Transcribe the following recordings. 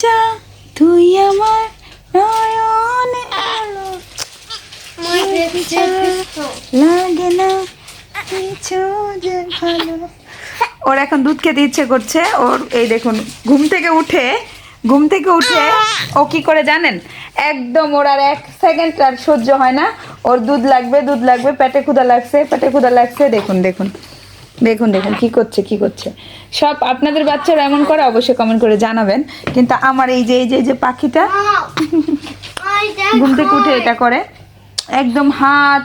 যা তুই আমার নয়নে আলো। লাগে না কিছু যে ভালো। ওর এখন দুধ খেতে ইচ্ছে করছে ওর এই দেখুন ঘুম থেকে উঠে ঘুম থেকে উঠে ও কি করে জানেন? একদম ওর আর এক সেকেন্ড আর সহ্য হয় না। ওর দুধ লাগবে দুধ লাগবে পেটে ক্ষুধা লাগছে পেটে ক্ষুধা লাগছে দেখুন দেখুন। দেখুন দেখুন, কি করছে কি করছে। সব আপনাদের বাচ্চারা এমন করে, অবশ্যই কমেন্ট করে জানাবেন। কিন্তু আমার এই যে এই যে যে পাখিটা, ঘুম থেকে উঠে এটা করে। একদম হাত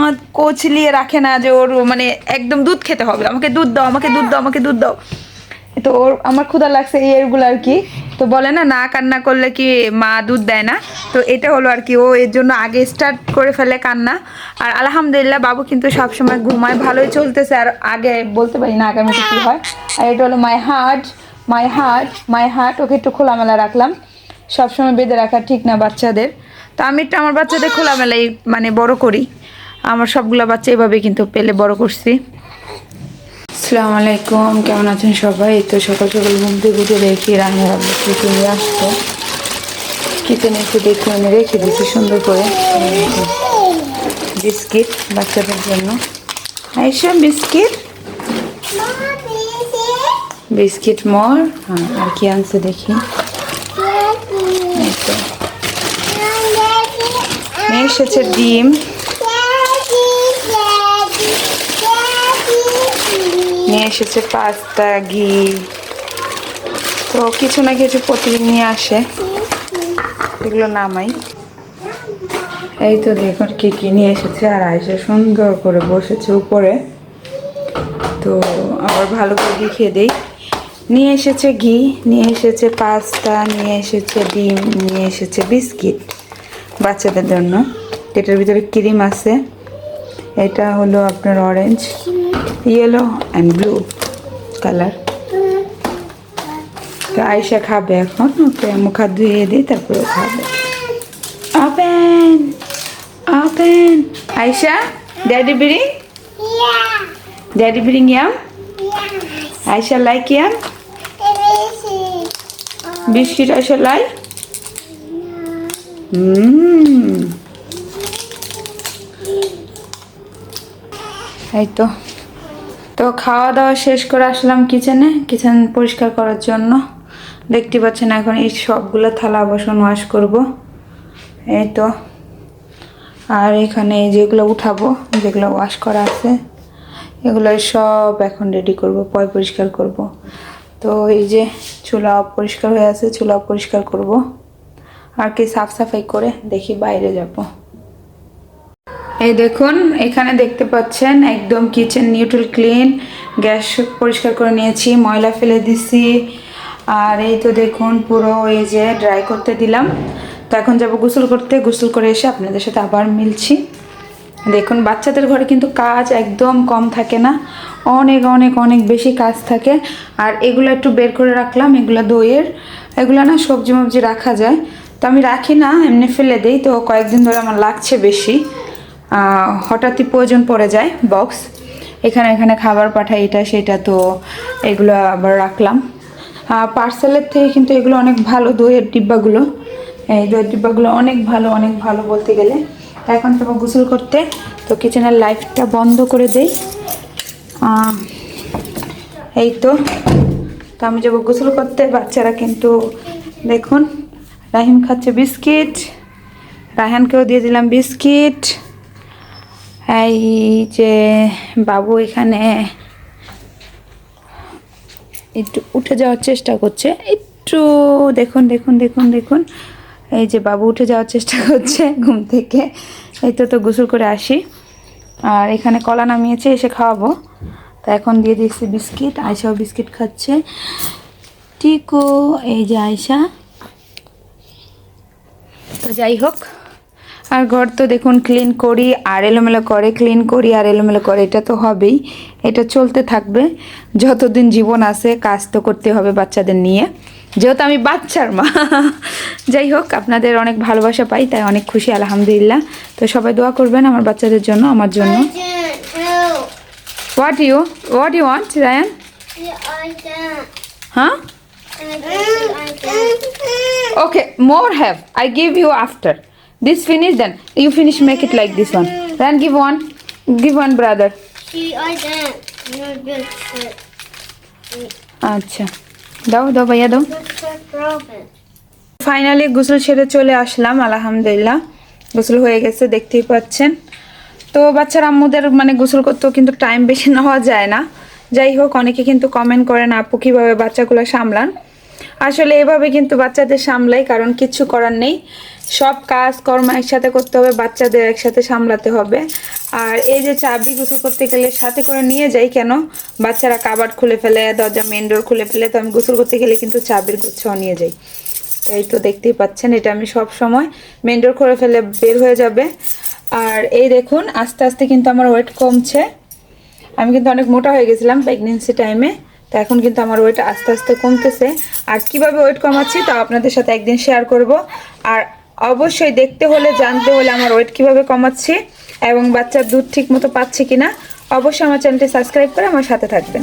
হাত কোচলিয়ে রাখে না যে ওর মানে একদম দুধ খেতে হবে। আমাকে দুধ দাও, আমাকে দুধ দাও, আমাকে দুধ দাও। তো ওর, আমার ক্ষুধা লাগছে এই এরগুলো আর কি। তো বলে না না কান্না করলে কি মা দুধ দেয় না? তো এটা হলো আর কি, ও এর জন্য আগে স্টার্ট করে ফেলে কান্না। আর আলহামদুলিল্লাহ বাবু কিন্তু সবসময় ঘুমায়, ভালোই চলতেছে। আর আগে বলতে পারি না আগামীতে কী হয়। আর এটা হলো my heart my heart my heart okay একটু খোলামেলা রাখলাম। সবসময় বেঁধে রাখা ঠিক না বাচ্চাদের। তো আমি একটু আমার বাচ্চাদের খোলামেলাই মানে বড় করি। আমার সবগুলো বাচ্চা এভাবে কিন্তু পেলে বড় করছি। আসসালামু আলাইকুম, কেমন আছেন সবাই? তো সকাল সকাল ঘুম থেকে উঠে দেখি রান্না রান্না কিচেনে আসতো কিচেনে একটু দেখে আমি রেখে দিচ্ছি সুন্দর করে। বিস্কিট বাচ্চাদের জন্য। আইসা বিস্কিট। বিস্কিট মর। হ্যাঁ আর কি আনছে দেখি। এসেছে ডিম। নিয়ে এসেছে পাস্তা, ঘি। তো কিছু না কিছু প্রতিদিন নিয়ে আসে। এগুলো নামাই। এই তো দেখুন কি কি নিয়ে এসেছে। আর আয়সা সুন্দর করে বসেছে উপরে। তো আবার ভালো করে দেখিয়ে দেই। নিয়ে এসেছে ঘি, নিয়ে এসেছে পাস্তা, নিয়ে এসেছে ডিম, নিয়ে এসেছে বিস্কিট বাচ্চাদের জন্য। এটার ভিতরে ক্রিম আছে। এটা হলো আপনার orange yellow and blue colour তো আয়সা খাবে এখন ওকে মুখ ধুয়ে দিই তারপরে খাবে। ওপেন ওপেন আয়সা daddy bring daddy bring yum আয়সা লাইক ইয়াম বিস্কিট আয়সা লাই হুম এই তো। তো খাওয়া দাওয়া শেষ করে আসলাম কিচেনে কিচেন পরিষ্কার করার জন্য। দেখতে পাচ্ছেন এখন এই সবগুলো থালা বাসন ওয়াশ করব। এই তো। আর এখানে যেগুলো উঠাবো, যেগুলো ওয়াশ করা আছে, এগুলো সব এখন রেডি করব, পয় পরিষ্কার করব। তো এই যে চুলা পরিষ্কার হয়ে আছে, চুলা পরিষ্কার করব। আর কি সাফ সাফাই করে দেখি বাইরে যাব। এই দেখুন, এখানে দেখতে পাচ্ছেন একদম কিচেন নিউট্রাল ক্লিন গ্যাস পরিষ্কার করে নিয়েছি, ময়লা ফেলে দিছি। আর এই তো দেখুন, পুরো এই যে ড্রাই করতে দিলাম। তো এখন যাব গোসল করতে, গোসল করে এসে আপনাদের সাথে আবার মিলছি। দেখুন, বাচ্চাদের ঘরে কিন্তু কাজ একদম কম থাকে না। অনেক অনেক অনেক বেশি কাজ থাকে। আর এগুলো একটু বের করে রাখলাম, এগুলো দইয়ের। এগুলো না সবজি মবজি রাখা যায়। তো আমি রাখি না, এমনি ফেলে দিই। তো কয়েকদিন ধরে আমার লাগছে বেশি। হঠাৎই প্রয়োজন পড়ে যায় বক্স এখানে এখানে খাবার পাঠাই, এটা, সেটা, তো এগুলো আবার রাখলাম। পার্সেলের থেকে কিন্তু এগুলো অনেক ভালো দইয়ের ডিব্বাগুলো। এই দইয়ের ডিব্বাগুলো অনেক ভালো অনেক ভালো বলতে গেলে। এখন তো গোসল করতে, তো কিচেনের লাইটটা বন্ধ করে দেই। এই তো। তো আমি যাব গোসল করতে, বাচ্চারা কিন্তু দেখুন, রাহিম খাচ্ছে বিস্কিট রাহানকেও দিয়ে দিলাম বিস্কিট। এই যে বাবু এখানে একটু উঠে যাওয়ার চেষ্টা করছে। একটু দেখুন দেখুন দেখুন দেখুন। এই যে বাবু উঠে যাওয়ার চেষ্টা করছে ঘুম থেকে। এই তো তো গোসল করে আসি। আর এখানে কলা নামিয়েছে, এসে খাওয়াবো। তা এখন দিয়ে দিচ্ছি বিস্কিট আয়সাও বিস্কিট খাচ্ছে। টিকো, এই যে আয়সা তো যাই হোক আর ঘর তো দেখুন ক্লিন করি আর এলোমেলো করে ক্লিন করি আর এলোমেলো করে এটা তো হবেই। এটা চলতে থাকবে। যতদিন জীবন আছে কাজ তো করতে হবে বাচ্চাদের নিয়ে। যেহেতু আমি বাচ্চার মা। যাই হোক আপনাদের অনেক ভালোবাসা পাই তাই অনেক খুশি আলহামদুলিল্লাহ। তো সবাই দোয়া করবেন আমার বাচ্চাদের জন্য আমার জন্য। What you what you want Ryan হ্যাঁ okay more have I give you after. This finish then. You finish make it like this one. Then give one. Give one brother. See, I. আচ্ছা দাও দাও ভাইয়া দাও. Finally গোসল সেরে চলে আসলাম আলহামদুলিল্লাহ গোসল হয়ে গেছে দেখতেই পাচ্ছেন তো বাচ্চার আম্মুদের মানে গোসল করতেও কিন্তু টাইম বেশি নেওয়া যায় না যাই হোক অনেকে কিন্তু কমেন্ট করেন আপু কীভাবে বাচ্চাগুলো সামলান আসলে এভাবে কিন্তু বাচ্চাদের সামলাই কারণ কিচ্ছু করার নেই সব কাজ কর্ম একসাথে করতে হবে, বাচ্চাদের একসাথে সামলাতে হবে। আর এই যে চাবি গোসল করতে গেলে সাথে করে নিয়ে যাই কেন? বাচ্চারা কাবার খুলে ফেলে, দরজা মেন ডোর খুলে ফেলে, তো আমি গোসল করতে গেলে কিন্তু চাবির গুচ্ছও নিয়ে যাই। এই তো দেখতেই পাচ্ছেন, এটা আমি সব সময় মেন ডোর খুলে ফেলে বের হয়ে যাবে। আর এই দেখুন, আস্তে আস্তে কিন্তু আমার ওয়েট কমছে। আমি কিন্তু অনেক মোটা হয়ে গেছিলাম প্রেগনেন্সি টাইমে তো এখন কিন্তু আমার ওয়েট আস্তে আস্তে কমতেছে। আর কীভাবে ওয়েট কমাচ্ছি তা আপনাদের সাথে একদিন শেয়ার করব। আর অবশ্যই দেখতে হলে, জানতে হলে আমার ওয়েট কীভাবে কমাচ্ছি এবং বাচ্চার দুধ ঠিক মতো পাচ্ছি কিনা, অবশ্যই আমার চ্যানেলটি সাবস্ক্রাইব করে আমার সাথে থাকবেন।